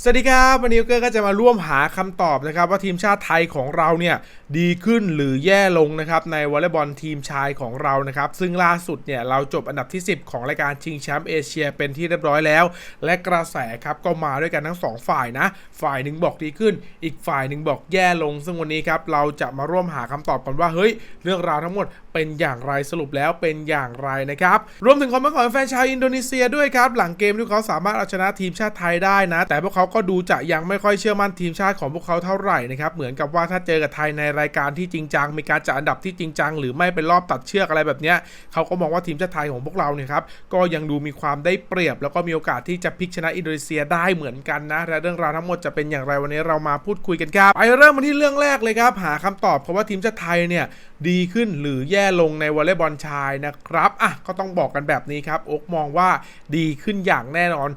สวัสดีครับวันนี้เกอร์ก็จะมาร่วมหาคำตอบนะครับ ว่าทีมชาติไทยของเราเนี่ยดีขึ้นหรือแย่ลงนะครับในวอลเลย์บอลทีมชายของเรานะครับ ซึ่งล่าสุดเนี่ยเราจบอันดับที่ 10 ของรายการชิงแชมป์เอเชียเป็นที่เรียบร้อยแล้ว และกระแสครับก็มาด้วยกันทั้งสองฝ่ายนะ ฝ่ายหนึ่งบอกดีขึ้น อีกฝ่ายหนึ่งบอกแย่ลง ซึ่งวันนี้ครับเราจะมาร่วมหาคำตอบกันว่าเฮ้ย เรื่องราวทั้งหมดเป็นอย่างไรสรุปแล้วเป็นอย่างไรนะครับรวมถึงความเป็นของแฟนชาวอินโดนีเซียด้วยครับหลังเกมที่เขาสามารถเอาชนะทีมชาติไทยได้นะ แต่พวกเขาาก็ดูจะยังไม่ค่อยเชื่อมั่นทีมชาติของพวกเขาเท่าไหร่นะครับเหมือนกับว่าถ้าเจอกับไทยในรายการที่จริงจังมีการจัดอันดับที่จริงจังหรือไม่เป็นรอบตัดเชือกอะไรแบบนี้เขาก็มองว่าทีมชาติไทยของพวกเราเนี่ยครับก็ยังดูมีความได้เปรียบ แล้วก็มีโอกาสที่จะพลิกชนะอินโดนีเซียได้เหมือนกันนะและเรื่องราวทั้งหมดจะเป็นอย่างไรวันนี้เรามาพูดคุยกันครับไปเริ่มมาที่เรื่องแรกเลยครับหาคำตอบเพราะว่าทีมชาติไทยเนี่ยดีขึ้นหรือแย่ลงในวอลเลย์บอลชายนะครับอะก็ต้องบอกกันแบบนี้ครับอกมองว่าดีขึ้นอย่างแน่นอน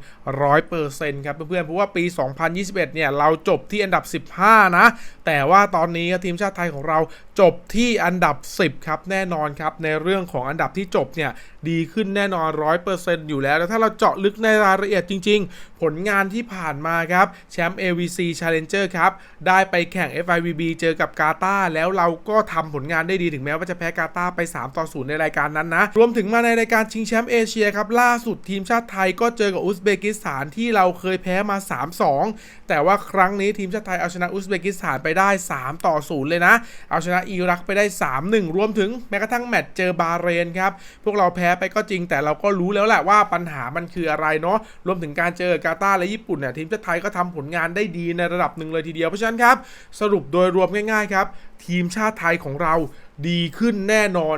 100%ครับเพื่อนๆเพราะว่าปี 2021 เนี่ย เราจบที่อันดับ 15 นะ แต่ว่าตอนนี้ทีมชาติไทยของเราจบที่อันดับ 10 ครับ แน่นอนครับ ในเรื่องของอันดับที่จบเนี่ย ดีขึ้นแน่นอน 100%อยู่แล้ว แล้วถ้าเราเจาะลึกในรายละเอียดจริง ๆ ผลงานที่ผ่านมาครับ แชมป์ AVC Challenger ครับ ได้ไปแข่ง FIVB เจอกับกาตาร์แล้วเราก็ทำผลงานได้ดีถึงแม้ว่าจะแพ้กาตาร์ไป 3 ต่อ 0 ในรายการนั้นนะ รวมถึงมาในรายการชิงแชมป์เอเชียครับ ล่าสุดทีมชาติไทยก็เจอกับอุซเบกิสถานที่เราเคยแพ้มา3-2 แต่ว่าครั้งนี้ทีมชาติไทยเอาชนะอุซเบกิสถานไปได้ 3 ต่อ 0 เลยนะ เอาชนะอิรักไปได้ 3-1 รวมถึงแม้กระทั่งแมตช์เจอบาเรนครับ พวกเราแพ้ไปก็จริง แต่เราก็รู้แล้วแหละว่าปัญหามันคืออะไรเนาะ รวมถึงการเจอกาตาร์และญี่ปุ่นเนี่ยทีมชาติไทยก็ทำผลงานได้ดีในระดับหนึ่งเลยทีเดียว เพราะฉะนั้นครับ สรุปโดยรวมง่ายๆครับ ทีมชาติไทยของเราดีขึ้นแน่นอน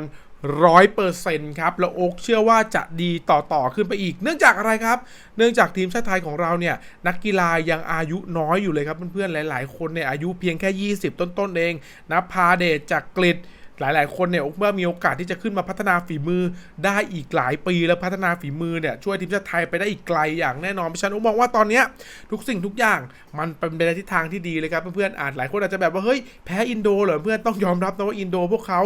ร้อยเปอร์เซ็นต์ครับ แล้วโอ๊กเชื่อว่าจะดีต่อต่อขึ้นไปอีก เนื่องจากอะไรครับ เนื่องจากทีมชาติไทยของเราเนี่ย นักกีฬายังอายุน้อยอยู่เลยครับเพื่อนๆ หลาย ๆ คนเนี่ยอายุเพียงแค่ 20 ต้นๆ เองนะพาเดชจากกรีฑ หลาย ๆ คนเนี่ยเมื่อมีโอกาสที่จะขึ้นมาพัฒนาฝีมือได้อีกหลายปีแล้วพัฒนาฝีมือเนี่ยช่วยทีมชาติไทยไปได้อีกไกลอย่างแน่นอนเพราะฉะนั้นผมมองว่าตอนเนี้ยทุกสิ่งทุกอย่างมันเป็นไปในทิศทางที่ดีเลยครับเพื่อนๆอาจหลายคนอาจจะแบบว่าเฮ้ยแพ้อินโดเหรอเพื่อนต้องยอมรับนะว่าอินโด พวกเขา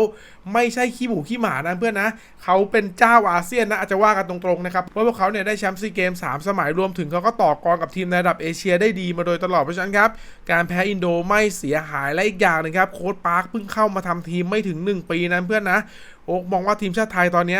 ไม่ใช่ขี้หมูขี้หมานะเพื่อนนะเขาเป็นเจ้าอาเซียนนะอาจจะว่ากันตรงๆนะครับว่าพวกเขาเนี่ยได้แชมป์ซีเกม3สมัยรวมถึงเขาก็ต่อกรกับทีมในระดับเอเชียได้ดีมาโดยตลอดเพราะฉะนั้นครับการแพ้อินโดไม่เสียหายและอีกอย่างนึงครับโค้ชปาร์คเพิ่งเข้ามาทำทีมไม่ถึง1 ปีนะเพื่อนนะโอ๊กมองว่าทีมชาติไทยตอนนี้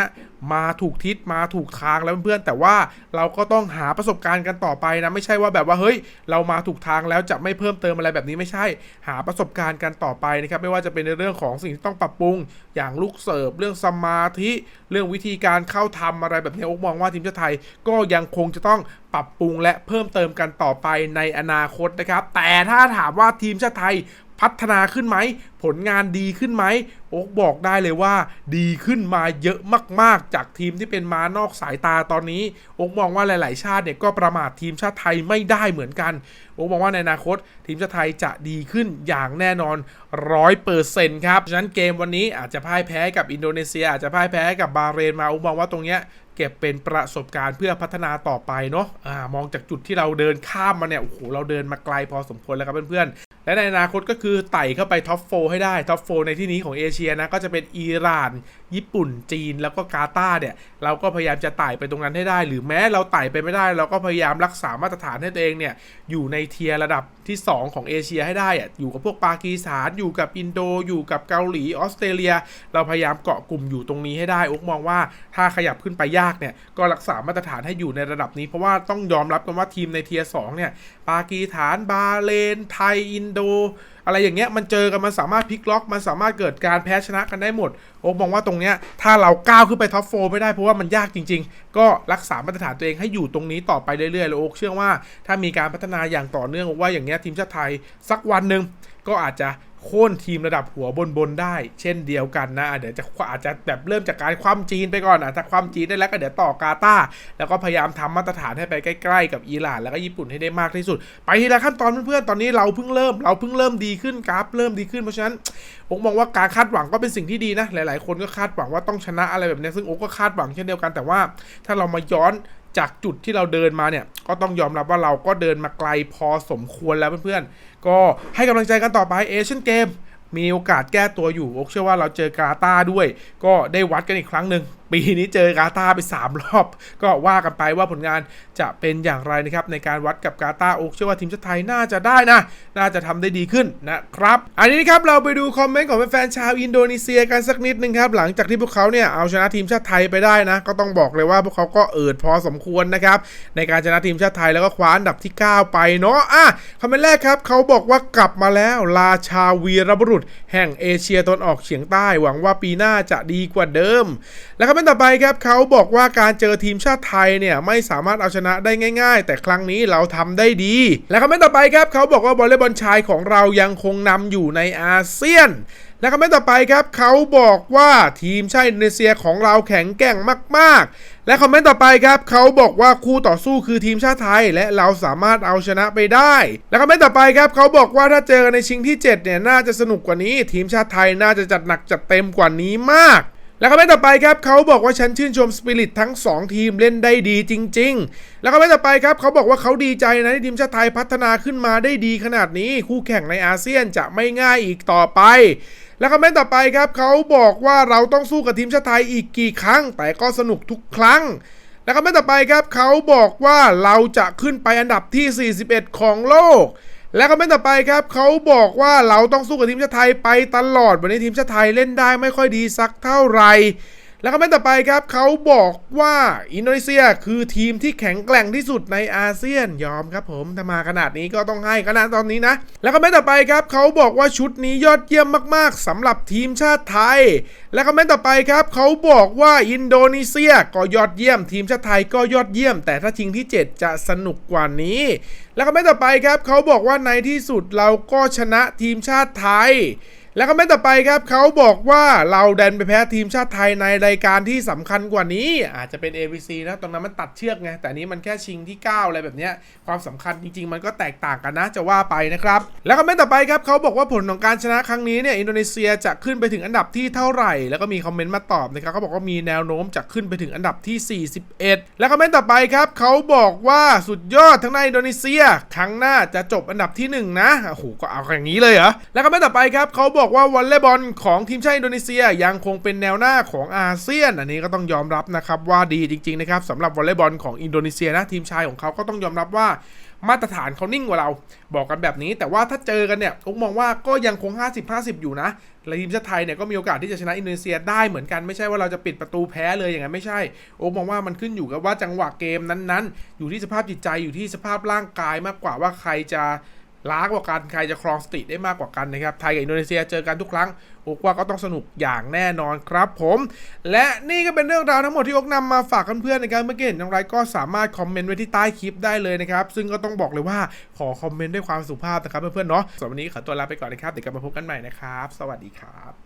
มาถูกทิศมาถูกทางแล้วเพื่อนแต่ว่าเราก็ต้องหาประสบการณ์กันต่อไปนะไม่ใช่ว่าแบบว่าเฮ้ย เรามาถูกทางแล้วจะไม่เพิ่มเติมอะไรแบบนี้ไม่ใช่ หาประสบการณ์กันต่อไปนะครับไม่ว่าจะเป็นในเรื่องของสิ่งที่ต้องปรับปรุง อย่างลูกเสิร์ฟเรื่องสมาธิ เรื่องวิธีการเข้าทำอะไรแบบนี้โอ๊กมองว่าทีมชาติไทยก็ยังคงจะต้องปรับปรุงและเพิ่มเติมกันต่อไปในอนาคตนะครับแต่ถ้าถามว่าทีมชาติไทย พัฒนาขึ้นไหม ผลงานดีขึ้นไหมโอ๊กบอกได้เลยว่า ดีขึ้นมาเยอะมาก ๆ จากทีมที่เป็นม้านอกสายตาตอนนี้โอ๊กมองว่าหลาย ๆ ชาติเนี่ยก็ประมาททีมชาติไทยไม่ได้เหมือนกันโอ๊กมองว่าในอนาคต ทีมชาติไทยจะดีขึ้นอย่างแน่นอนร้อยเปอร์เซ็นต์ครับฉะนั้นเกมวันนี้อาจจะพ่ายแพ้กับอินโดนีเซีย อาจจะพ่ายแพ้กับบาเรนมาโอ๊กมองว่าตรงเนี้ยเก็บเป็นประสบการณ์เพื่อพัฒนาต่อไปเนาะอมองจากจุดที่เราเดินข้ามมาเนี่ยโอ้โหเราเดินมาไกลพอสมควรแล้วครับเพื่อน และในอนาคตก็คือไต่เข้าไปท็อปโฟให้ได้ท็อปโฟในที่นี้ของเอเชียนะก็จะเป็นอิหร่าน ญี่ปุ่นจีนแล้วก็กาตาร์เนี่ย เราก็พยายามจะไต่ไปตรงนั้นให้ได้ หรือแม้เราไต่ไปไม่ได้ เราก็พยายามรักษามาตรฐานให้ตัวเองเนี่ย อยู่ในเทียร์ระดับที่ 2 ของเอเชียให้ได้อะอยู่กับพวกปากีสถานอยู่กับอินโดอยู่กับเกาหลีออสเตรเลีย เราพยายามเกาะกลุ่มอยู่ตรงนี้ให้ได้อกมองว่าถ้าขยับขึ้นไปยากเนี่ยก็รักษามาตรฐานให้อยู่ในระดับนี้เพราะว่าต้องยอมรับกันว่าทีมในเทียร์สเนี่ยปากีสถานบาเลนไทยอินโด อะไรอย่างเงี้ยมันเจอกันมันสามารถพลิกล็อกมันสามารถเกิดการแพ้ชนะกันได้หมด โอ๊กมองว่าตรงเนี้ยถ้าเราก้าวขึ้นไปท็อปโฟไม่ได้เพราะว่ามันยากจริง ๆ ก็รักษามาตรฐานตัวเองให้อยู่ตรงนี้ต่อไปเรื่อยๆแล้วโอ๊กเชื่อว่าถ้ามีการพัฒนาอย่างต่อเนื่องว่าอย่างเงี้ยทีมชาติไทยสักวันหนึ่งก็อาจจะ โค่นทีมระดับหัวบนๆได้ เช่นเดียวกันนะ เดี๋ยวจะอาจจะแบบเริ่มจากการคว่ำจีนไปก่อนอะถ้าคว่ำจีนได้แล้วก็เดี๋ยวต่อกาตาแล้วก็พยายามทำมาตรฐานให้ไปใกล้ๆกับอิหร่านแล้วก็ญี่ปุ่นให้ได้มากที่สุด ไปทีละขั้นตอนเพื่อนๆตอนนี้เราเพิ่งเริ่ม เราเพิ่งเริ่มดีขึ้นกราฟเริ่มดีขึ้นเพราะฉะนั้นผมมองว่าการคาดหวังก็เป็นสิ่งที่ดีนะหลายๆ คนก็คาดหวังว่าต้องชนะอะไรแบบนี้ซึ่งโอ๊กก็คาดหวังเช่นเดียวกันแต่ว่า ถ้าเรามาย้อน จากจุดที่เราเดินมาเนี่ย ก็ต้องยอมรับว่าเราก็เดินมาไกลพอสมควรแล้วเพื่อนๆ ก็ให้กำลังใจกันต่อไปเอเชียนเกมมีโอกาสแก้ตัวอยู่ โอเชื่อว่าเราเจอกาตาด้วย ก็ได้วัดกันอีกครั้งหนึ่ง ปีนี้เจอกาตาไป 3 รอบ ก็ว่ากันไปว่าผลงานจะเป็นอย่างไรนะครับ ในการวัดกับกาตาโอกเชื่อว่าทีมชาติไทยน่าจะได้นะ น่าจะทำได้ดีขึ้นนะครับ อันนี้นะครับเราไปดูคอมเมนต์ของแฟนชาวอินโดนีเซียกันสักนิดนึงครับ หลังจากที่พวกเขาเนี่ยเอาชนะทีมชาติไทยไปได้นะ ก็ต้องบอกเลยว่าพวกเขาก็เอิดพอสมควรนะครับในการชนะทีมชาติไทยแล้วก็คว้าอันดับที่ 9 ไปเนาะอะคอมเมนต์แรกครับเขาบอกว่ากลับมาแล้วราชาวีรบุรุษ แห่งเอเชียตะวันออกเฉียงใต้หวังว่าปีหน้าจะดีกว่าเดิม และคอมเมนต์ต่อไปครับเขาบอกว่าการเจอทีมชาติไทยเนี่ยไม่สามารถเอาชนะได้ง่าย ๆ แต่ครั้งนี้เราทำได้ดี และคอมเมนต์ต่อไปครับเขาบอกว่าบอลเลย์บอลชายของเรายังคงนำอยู่ในอาเซียนและคอมเมนต์ต่อไปครับเขาบอกว่าทีมชาติอินโดนีเซียของเราแข็งแกร่งมาก ๆ และคอมเมนต์ต่อไปครับเขาบอกว่าคู่ต่อสู้คือทีมชาติไทย และเราสามารถเอาชนะไปได้ และคอมเมนต์ต่อไปครับเขาบอกว่าถ้าเจอกันในชิงที่ 7 เนี่ยน่าจะสนุกกว่านี้ ทีมชาติไทยน่าจะจัดหนักจัดเต็มกว่านี้มาก แล้วก็ไม่ต่อไปครับเขาบอกว่าฉันชื่นชมสปิริตทั้ง 2 ทีมเล่นได้ดีจริง ๆ แล้วก็ไม่ต่อไปครับเขาบอกว่าเขาดีใจนะที่ทีมชาติไทยพัฒนาขึ้นมาได้ดีขนาดนี้ คู่แข่งในอาเซียนจะไม่ง่ายอีกต่อไป แล้วก็ไม่ต่อไปครับเขาบอกว่าเราต้องสู้กับทีมชาติไทยอีกกี่ครั้ง แต่ก็สนุกทุกครั้งแล้วก็ไม่ต่อไปครับเขาบอกว่าเราจะขึ้นไปอันดับที่ 41 ของโลก และคอมเมนต์ต่อไปครับเขาบอกว่าเราต้องสู้กับทีมชาติไทยไปตลอดวันนี้ทีมชาติไทยเล่นได้ไม่ค่อยดีสักเท่าไหร่ แล้วคอมเมนต์ต่อไปครับเขาบอกว่าอินโดนีเซียคือทีมที่แข็งแกร่งที่สุดในอาเซียนยอมครับผมถ้ามาขนาดนี้ก็ต้องให้ขนาดตอนนี้นะ แล้วคอมเมนต์ต่อไปครับเขาบอกว่าชุดนี้ยอดเยี่ยมมากๆสำหรับทีมชาติไทย และคอมเมนต์ต่อไปครับเขาบอกว่าอินโดนีเซียก็ยอดเยี่ยม ทีมชาติไทยก็ยอดเยี่ยม แต่ถ้าชิงที่ 7 จะสนุกกว่านี้ แล้วคอมเมนต์ต่อไปครับเขาบอกว่าในที่สุดเราก็ชนะทีมชาติไทย แล้วคอมเมนต์ต่อไปครับเขาบอกว่าเราแดนไปแพ้ทีมชาติไทยในรายการที่สำคัญกว่านี้ อาจจะเป็น ABC นะตรงนั้นมันตัดเชือกไง แต่นี้มันแค่ชิงที่ 9 อะไรแบบนี้ความสำคัญจริง ๆ มันก็แตกต่างกันนะจะว่าไปนะครับ แล้วคอมเมนต์ต่อไปครับเขาบอกว่าผลของการชนะครั้งนี้เนี่ยอินโดนีเซียจะขึ้นไปถึงอันดับที่เท่าไหร่ แล้วก็มีคอมเมนต์มาตอบนะครับเขาบอกว่ามีแนวโน้มจะขึ้นไปถึงอันดับที่ 41 แล้วคอมเมนต์ต่อไปครับเขาบอกว่าสุดยอดทั้งในอินโดนีเซีย ครั้งหน้าจะจบอันดับที่หนึ่งนะโอ้โหก็เอาอย่างนี้เลยเหรอแล้วคอมเมนต์ต่อไปครับเขาบอกอกว่าวอลเลย์บอลของทีมชาติอินโดนีเซียยังคงเป็นแนวหน้าของอาเซียน อันนี้ก็ต้องยอมรับนะครับว่าดีจริงๆนะครับสำหรับวอลเลย์บอลของอินโดนีเซียนะทีมชายของเขาก็ต้องยอมรับว่ามาตรฐานเขานิ่งกว่าเรา บอกกันแบบนี้ แต่ว่าถ้าเจอกันเนี่ยผมมองว่าก็ยังคง 50-50 อยู่นะและทีมชาติไทยเนี่ยก็มีโอกาสที่จะชนะอินโดนีเซียได้เหมือนกันไม่ใช่ว่าเราจะปิดประตูแพ้เลยอย่างนั้นไม่ใช่ โอ้มองว่ามันขึ้นอยู่กับว่าจังหวะเกมนั้นๆ อยู่ที่สภาพจิตใจอยู่ที่สภาพร่างกายมากกว่าว่าใครจะ ล้ากว่ากันใครจะครองสติได้มากกว่ากันนะครับ ไทยกับอินโดนีเซียเจอกันทุกครั้งโอกว่าก็ต้องสนุกอย่างแน่นอนครับผม และนี่ก็เป็นเรื่องราวทั้งหมดที่อกนำมาฝากเพื่อนๆในการเมื่อกี้เห็นอย่างไรก็สามารถคอมเมนต์ไว้ที่ใต้คลิปได้เลยนะครับ ซึ่งก็ต้องบอกเลยว่าขอคอมเมนต์ด้วยความสุภาพนะครับเพื่อนๆเนาะสำหรับวันนี้ขอตัวลาไปก่อนนะครับเดี๋ยวกลับมาพบกันใหม่นะครับ สวัสดีครับ